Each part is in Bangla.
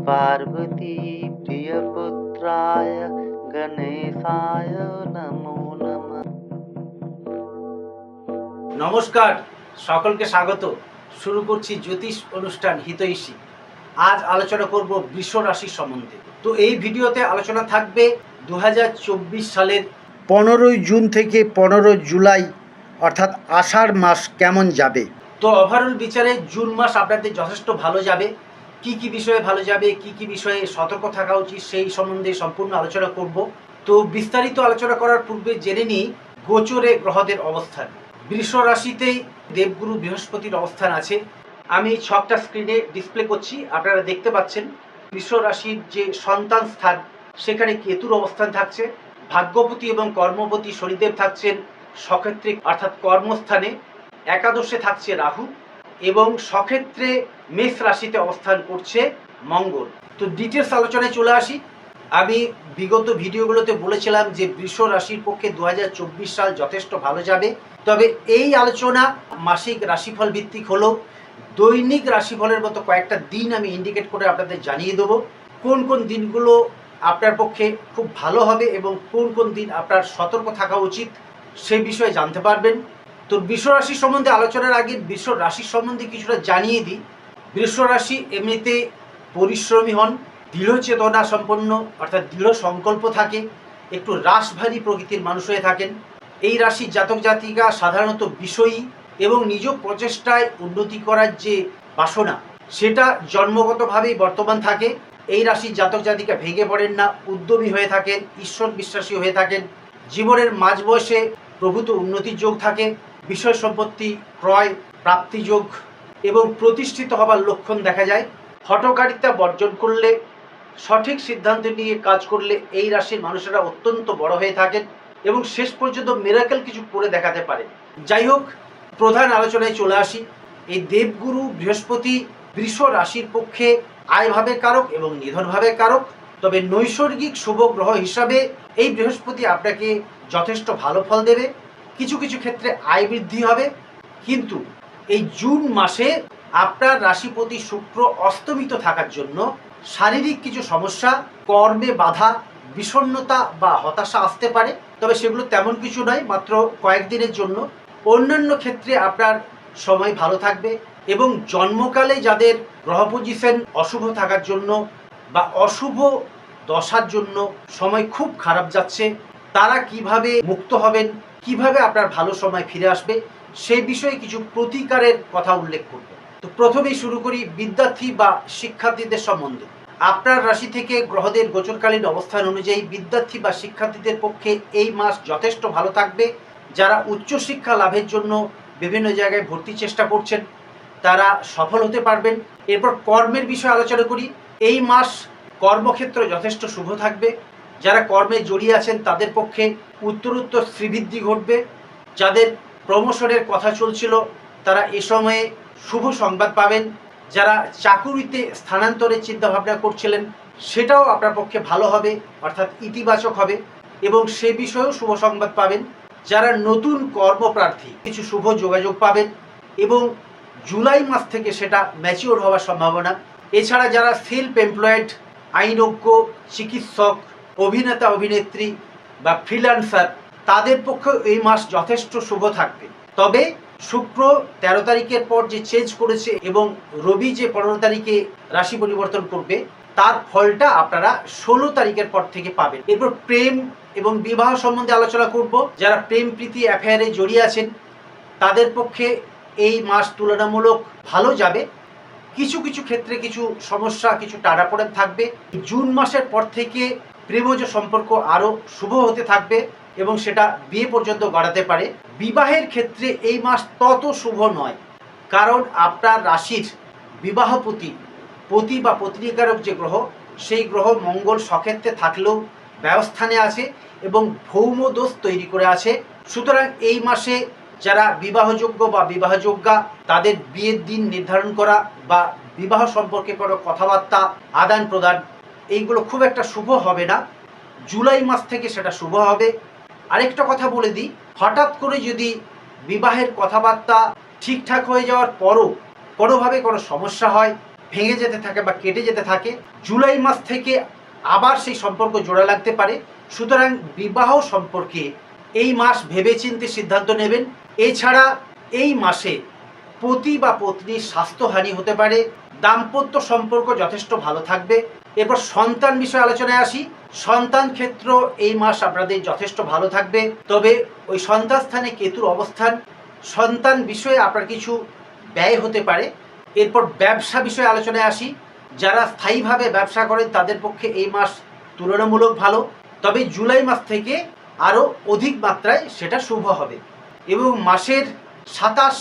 पार्वती प्रियपुत्राय गणेशाय नमो नमः নমস্কার সকলকে স্বাগত শুরু করছি জ্যোতিষ অনুষ্ঠান হিতৈষী আজ আলোচনা করব বৃষ রাশির সম্বন্ধে তো এই ভিডিওতে আলোচনা থাকবে দু সালের পনেরোই জুন থেকে পনেরো জুলাই অর্থাৎ আষাঢ় মাস কেমন যাবে তো ওভারঅল বিচারে জুন মাস আপনাদের যথেষ্ট ভালো যাবে কি কি বিষয়ে ভালো যাবে, কি কি বিষয়ে সতর্ক থাকা উচিত, সেই সম্বন্ধে সম্পূর্ণ আলোচনা করব। তো বিস্তারিত আলোচনা করার পূর্বে জেনে নিই গোচরে গ্রহদের অবস্থান। বৃষ রাশিতেই দেবগুরু বৃহস্পতির অবস্থান আছে। আমি ছকটা স্ক্রিনে ডিসপ্লে করছি, আপনারা দেখতে পাচ্ছেন বৃষ রাশির যে সন্তান স্থান, সেখানে কেতুর অবস্থান থাকছে। ভাগ্যপতি এবং কর্মপতি শনিদেব থাকছেন সক্ষেত্রে, অর্থাৎ কর্মস্থানে। একাদশে থাকছে রাহু এবং সক্ষেত্রে মেষ রাশিতে অবস্থান করছে মঙ্গল। তো ডিটেলস আলোচনায় চলে আসি। আমি বিগত ভিডিওগুলোতে বলেছিলাম যে বৃষ রাশির পক্ষে দু হাজার চব্বিশ সাল যথেষ্ট ভালো যাবে। তবে এই আলোচনা মাসিক রাশিফল ভিত্তিক হলো। দৈনিক রাশিফলের মতো কয়েকটা দিন আমি ইন্ডিকেট করে আপনাদের জানিয়ে দেবো। কোন কোন দিনগুলো আপনার পক্ষে খুব ভালো হবে এবং কোন কোন দিন আপনার সতর্ক থাকা উচিত সে বিষয়ে জানতে পারবেন। তো বৃষ রাশি সম্বন্ধে আলোচনার আগে বিশ্ব রাশি সম্বন্ধে কিছুটা জানিয়ে দিই। বৃষ রাশি এমনিতে পরিশ্রমী হন, দৃঢ় চেতনা সম্পন্ন, অর্থাৎ দৃঢ় সংকল্প থাকে, একটু রাশভারী প্রকৃতির মানুষ হয়ে থাকেন। এই রাশির জাতক জাতিকা সাধারণত বিষয়ী এবং নিজ প্রচেষ্টায় উন্নতি করার যে বাসনা, সেটা জন্মগতভাবেই বর্তমান থাকে। এই রাশির জাতক জাতিকা ভেঙে পড়েন না, উদ্যমী হয়ে থাকেন, ঈশ্বর বিশ্বাসী হয়ে থাকেন। জীবনের মাঝ বয়সে প্রভূত উন্নতির যোগ থাকে, বিষয় সম্পত্তি, ক্রয়, প্রাপ্তি যোগ এবং প্রতিষ্ঠিত হবার লক্ষণ দেখা যায়। হটকারিতা বর্জন করলে, সঠিক সিদ্ধান্ত নিয়ে কাজ করলে এই রাশির মানুষেরা অত্যন্ত বড় হয়ে থাকেন এবং শেষ পর্যন্ত মেরাকেল কিছু করে দেখাতে পারেন। যাই হোক, প্রধান আলোচনায় চলে আসি। এই দেবগুরু বৃহস্পতি বৃষ রাশির পক্ষে আয়ভাবে কারক এবং নিধনভাবে কারক। তবে নৈসর্গিক শুভ গ্রহ হিসাবে এই বৃহস্পতি আপনাকে যথেষ্ট ভালো ফল দেবে। কিছু কিছু ক্ষেত্রে আয় বৃদ্ধি হবে। কিন্তু এই জুন মাসে আপনার রাশিপতি শুক্র অস্তমিত থাকার জন্য শারীরিক কিছু সমস্যা, কর্মে বাধা, বিষণ্ণতা বা হতাশা আসতে পারে। তবে সেগুলো তেমন কিছু নয়, মাত্র কয়েকদিনের জন্য। অন্যান্য ক্ষেত্রে আপনার সময় ভালো থাকবে এবং জন্মকালে যাদের গ্রহ পজিশন অশুভ থাকার জন্য বা অশুভ দশার জন্য সময় খুব খারাপ যাচ্ছে, তারা কীভাবে মুক্ত হবেন কীভাবে আপনার ভালো সময় ফিরে আসবে, সেই বিষয়ে কিছু প্রতিকারের কথা উল্লেখ করব। তো প্রথমেই শুরু করি, বিদ্যার্থী বা শিক্ষার্থীদের সম্বন্ধে। আপনার রাশি থেকে গ্রহদের গোচরকালীন অবস্থান অনুযায়ী বিদ্যার্থী বা শিক্ষার্থীদের পক্ষে এই মাস যথেষ্ট ভালো থাকবে। যারা উচ্চশিক্ষা লাভের জন্য বিভিন্ন জায়গায় ভর্তি চেষ্টা করছেন, তারা সফল হতে পারবেন। এরপর কর্মের বিষয়ে আলোচনা করি। এই মাস কর্মক্ষেত্র যথেষ্ট শুভ থাকবে। যারা কর্মে জড়িয়ে আছেন, তাদের পক্ষে উত্তরোত্তর শ্রীবৃদ্ধি ঘটবে। যাদের প্রমোশনের কথা চলছিল, তারা এ সময়ে শুভ সংবাদ পাবেন। যারা চাকুরিতে স্থানান্তরের চিন্তাভাবনা করছিলেন, সেটাও আপনার পক্ষে ভালো হবে, অর্থাৎ ইতিবাচক হবে এবং সে বিষয়েও শুভ সংবাদ পাবেন। যারা নতুন কর্মপ্রার্থী, কিছু শুভ যোগাযোগ পাবেন এবং জুলাই মাস থেকে সেটা ম্যাচিওর হওয়ার সম্ভাবনা। এছাড়া যারা সেলফ এমপ্লয়েড, আইনজ্ঞ, চিকিৎসক অভিনেতা, অভিনেত্রী বা ফ্রিল্যান্সার তাদের পক্ষে এই মাস যথেষ্ট শুভ থাকবে। তবে শুক্র তেরো তারিখের পর যে চেঞ্জ করেছে এবং রবি যে পনেরো তারিখে রাশি পরিবর্তন করবে, তার ফলটা আপনারা ষোলো তারিখের পর থেকে পাবেন। এরপর প্রেম এবং বিবাহ সম্বন্ধে আলোচনা করব। যারা প্রেম, প্রীতি অ্যাফেয়ারে জড়িয়ে আছেন, তাদের পক্ষে এই মাস তুলনামূলক ভালো যাবে। কিছু কিছু ক্ষেত্রে কিছু সমস্যা, কিছু টানাপোড়েন থাকবে। জুন মাসের পর থেকে প্রেমজ সম্পর্ক আরও শুভ হতে থাকবে এবং সেটা বিয়ে পর্যন্ত গড়াতে পারে। বিবাহের ক্ষেত্রে এই মাস তত শুভ নয়, কারণ আপনার রাশির বিবাহপতি পতি বা পত্রিকারক যে গ্রহ, সেই গ্রহ মঙ্গল সক্ষেত্রে থাকলেও ব্যবস্থানে আছে এবং ভৌম দোষ তৈরি করে আছে। সুতরাং এই মাসে যারা বিবাহযোগ্য বা বিবাহযোগ্যা, তাদের বিয়ের দিন নির্ধারণ করা বা বিবাহ সম্পর্কে কোনো কথাবার্তা আদান প্রদান এইগুলো খুব একটা শুভ হবে না। জুলাই মাস থেকে সেটা শুভ হবে। আরেকটা কথা বলে দিই, হঠাৎ করে যদি বিবাহের কথাবার্তা ঠিকঠাক হয়ে যাওয়ার পরও কোনোভাবে কোনো সমস্যা হয়, ভেঙে যেতে থাকে বা কেটে যেতে থাকে, জুলাই মাস থেকে আবার সেই সম্পর্ক জোড়া লাগতে পারে। সুতরাং বিবাহ সম্পর্কে এই মাস ভেবেচিন্তে সিদ্ধান্ত নেবেন। এছাড়া এই মাসে পতি বা পত্নীর স্বাস্থ্যহানি হতে পারে, দাম্পত্য সম্পর্ক যথেষ্ট ভালো থাকবে। এরপর সন্তান বিষয়ে আলোচনায় আসি। সন্তান ক্ষেত্র এই মাস আপনাদের যথেষ্ট ভালো থাকবে। তবে ওই সন্তান স্থানে কেতুর অবস্থান, সন্তান বিষয়ে আপনার কিছু ব্যয় হতে পারে। এরপর ব্যবসা বিষয়ে আলোচনায় আসি। যারা স্থায়ীভাবে ব্যবসা করেন, তাদের পক্ষে এই মাস তুলনামূলক ভালো। তবে জুলাই মাস থেকে আরও অধিক মাত্রায় সেটা শুভ হবে। এবং মাসের সাতাশ,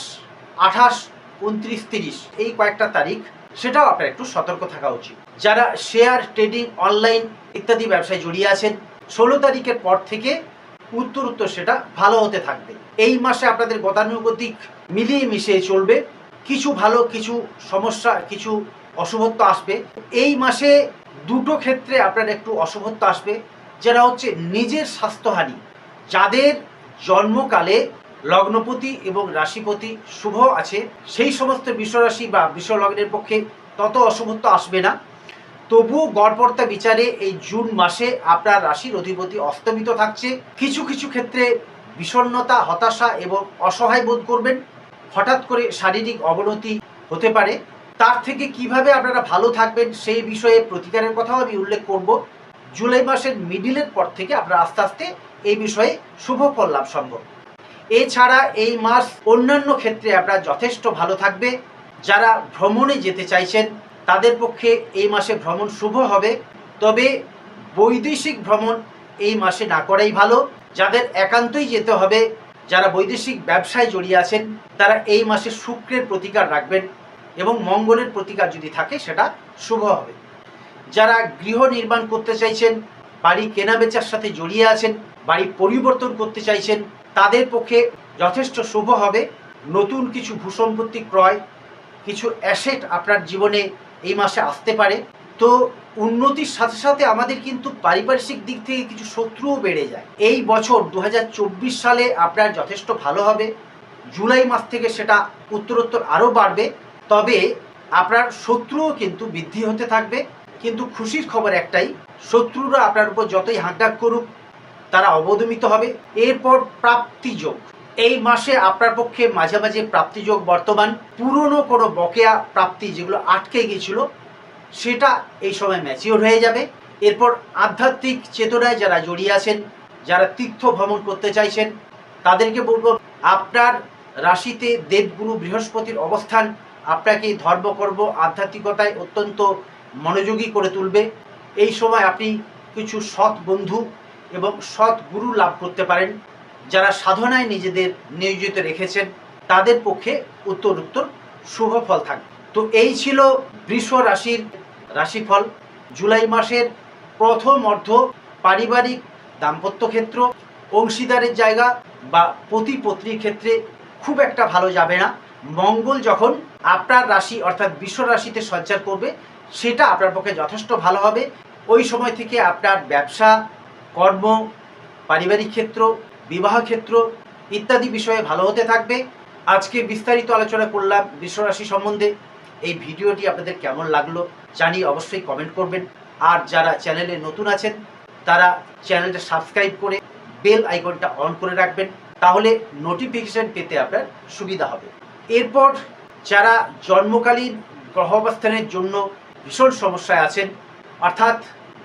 আঠাশ, উনত্রিশ, তিরিশ এই কয়েকটা তারিখ সেটাও আপনার একটু সতর্ক থাকা উচিত। যারা শেয়ার ট্রেডিং অনলাইন ইত্যাদি ব্যবসায় জড়িয়ে আছেন, ষোলো তারিখের পর থেকে উত্তর উত্তর সেটা ভালো হতে থাকবে। এই মাসে আপনাদের গতানুগতিক মিলিয়ে মিশিয়ে চলবে। কিছু ভালো, কিছু সমস্যা, কিছু অশুভত্ব আসবে। এই মাসে দুটো ক্ষেত্রে আপনার একটু অশুভত্ব আসবে। যেটা হচ্ছে নিজের স্বাস্থ্যহানি। যাদের জন্মকালে লগ্নপতি এবং রাশিপতি, শুভ আছে। সেই সমস্ত বিশ্বরাশি বা বিশ্বলগ্নের পক্ষে তত অশুভত্ব আসবে না। তবুও গড়পর্তা বিচারে এই জুন মাসে আপনার রাশির অধিপতি অস্তমিত থাকছে। কিছু কিছু ক্ষেত্রে বিষণ্ণতা, হতাশা এবং অসহায় বোধ করবেন। হঠাৎ করে শারীরিক অবনতি হতে পারে। তার থেকে কীভাবে আপনারা ভালো থাকবেন সেই বিষয়ে প্রতিকারের কথাও আমি উল্লেখ করব। জুলাই মাসের মিডিলের পর থেকে আপনারা আস্তে আস্তে এই বিষয়ে শুভ ফল লাভ সম্ভব। এছাড়া এই মাস অন্যান্য ক্ষেত্রে আপনারা যথেষ্ট ভালো থাকবে। যারা ভ্রমণে যেতে চাইছেন, তাদের পক্ষে এই মাসে ভ্রমণ শুভ হবে। তবে বৈদেশিক ভ্রমণ এই মাসে না করাই ভালো। যাদের একান্তই যেতে হবে, যারা বৈদেশিক ব্যবসায় জড়িয়ে আছেন, তারা এই মাসে শুক্রের প্রতিকার রাখবেন এবং মঙ্গলের প্রতিকার যদি থাকে, সেটা শুভ হবে। যারা গৃহ নির্মাণ করতে চাইছেন, বাড়ি কেনাবেচার সাথে জড়িয়ে আছেন, বাড়ি পরিবর্তন করতে চাইছেন তাদের পক্ষে যথেষ্ট শুভ হবে। নতুন কিছু ভূসম্পত্তি ক্রয়, কিছু অ্যাসেট আপনার জীবনে এই মাসে আসতে পারে। তো উন্নতির সাথে সাথে আমাদের কিন্তু পারিপার্শ্বিক দিক থেকে কিছু শত্রুও বেড়ে যায়। এই বছর দু হাজার চব্বিশ সালে আপনার যথেষ্ট ভালো হবে। জুলাই মাস থেকে সেটা উত্তরোত্তর আরও বাড়বে। তবে আপনার শত্রুও কিন্তু বৃদ্ধি হতে থাকবে। কিন্তু খুশির খবর একটাই, শত্রুরা আপনার উপর যতই হাঁকডাক করুক তারা অবদমিত হবে। এরপর প্রাপ্তিযোগ। এই মাসে আপনার পক্ষে মাঝে মাঝে প্রাপ্তিযোগ বর্তমান। পুরনো কোনো বকেয়া প্রাপ্তি যেগুলো আটকে গিয়েছিল, সেটা এই সময় ম্যাচিওর হয়ে যাবে। এরপর আধ্যাত্মিক চেতনায় যারা জড়িয়ে আছেন, যারা তীর্থ ভ্রমণ করতে চাইছেন, তাদেরকে বলব, আপনার রাশিতে দেবগুরু বৃহস্পতির অবস্থান আপনাকে ধর্মকর্ম আধ্যাত্মিকতায় অত্যন্ত মনোযোগী করে তুলবে। এই সময় আপনি কিছু সৎ বন্ধু এবং সৎ গুরু লাভ করতে পারেন। যারা সাধনায় নিজেদের নিয়োজিত রেখেছেন, তাদের পক্ষে উত্তর উত্তর শুভ ফল থাকবে তো এই ছিল বৃষ রাশির রাশিফল। জুলাই মাসের প্রথম অর্ধ পারিবারিক দাম্পত্য ক্ষেত্র, অংশীদারের জায়গা বা পতি পত্নীর ক্ষেত্রে খুব একটা ভালো যাবে না। মঙ্গল যখন আপনার রাশি অর্থাৎ বিশ্ব রাশিতে সঞ্চার করবে, সেটা আপনার পক্ষে যথেষ্ট ভালো হবে। ওই সময় থেকে আপনার ব্যবসা কর্ম, পারিবারিক ক্ষেত্র, বিবাহ ক্ষেত্র ইত্যাদি বিষয়ে ভালো হতে থাকবে। আজকে বিস্তারিত আলোচনা করলাম বিশ্বরাশি সম্বন্ধে। এই ভিডিওটি আপনাদের কেমন লাগল জানি অবশ্যই কমেন্ট করবেন। আর যারা চ্যানেলে নতুন আছেন, তারা চ্যানেলটা সাবস্ক্রাইব করে বেল আইকনটা অন করে রাখবেন। তাহলে নোটিফিকেশন পেতে আপনার সুবিধা হবে। এরপর যারা জন্মকালীন গ্রহ অবস্থানের জন্য ভীষণ সমস্যায় আছেন, অর্থাৎ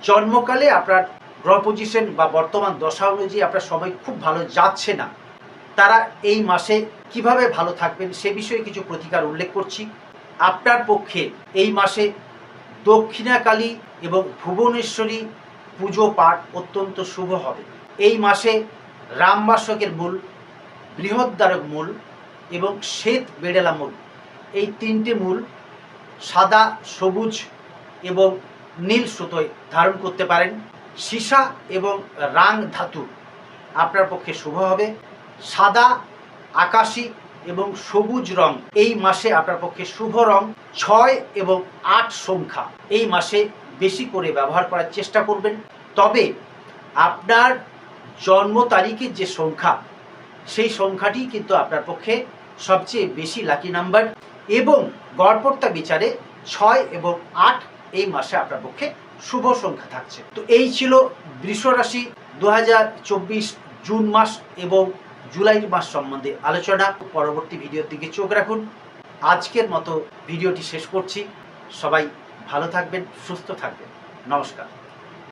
জন্মকালে আপনার গ্রহ পজিশন বা বর্তমান দশা অনুযায়ী আপনার সময় খুব ভালো যাচ্ছে না। তারা এই মাসে কীভাবে ভালো থাকবেন সে বিষয়ে কিছু প্রতিকার উল্লেখ করছি। আপনার পক্ষে এই মাসে দক্ষিণাকালী এবং ভুবনেশ্বরী পুজো পাঠ অত্যন্ত শুভ হবে। এই মাসে রামবাসকের মূল, বৃহদ্বারক মূল এবং শ্বেত বেড়েলা মূল। এই তিনটে মূল সাদা, সবুজ এবং নীল সুতোয় ধারণ করতে পারেন। সীসা এবং রাং ধাতু আপনার পক্ষে শুভ হবে। সাদা, আকাশি এবং সবুজ রং এই মাসে আপনার পক্ষে শুভ রং। ছয় এবং আট সংখ্যা এই মাসে বেশি করে ব্যবহার করার চেষ্টা করবেন। তবে আপনার জন্ম তারিখের যে সংখ্যা, সেই সংখ্যাটি কিন্তু আপনার পক্ষে সবচেয়ে বেশি লাকি নাম্বার এবং গড়পড়তা বিচারে ছয় এবং আট এই মাসে আপনার পক্ষে শুভ সংখ্যা থাকছে। তো এই ছিল বৃষ রাশি দু হাজার চব্বিশ জুন মাস এবং জুলাই মাস সম্বন্ধে আলোচনা। পরবর্তী ভিডিওর দিকে চোখ রাখুন। আজকের মতো ভিডিওটি শেষ করছি। সবাই ভালো থাকবেন, সুস্থ থাকবেন। নমস্কার।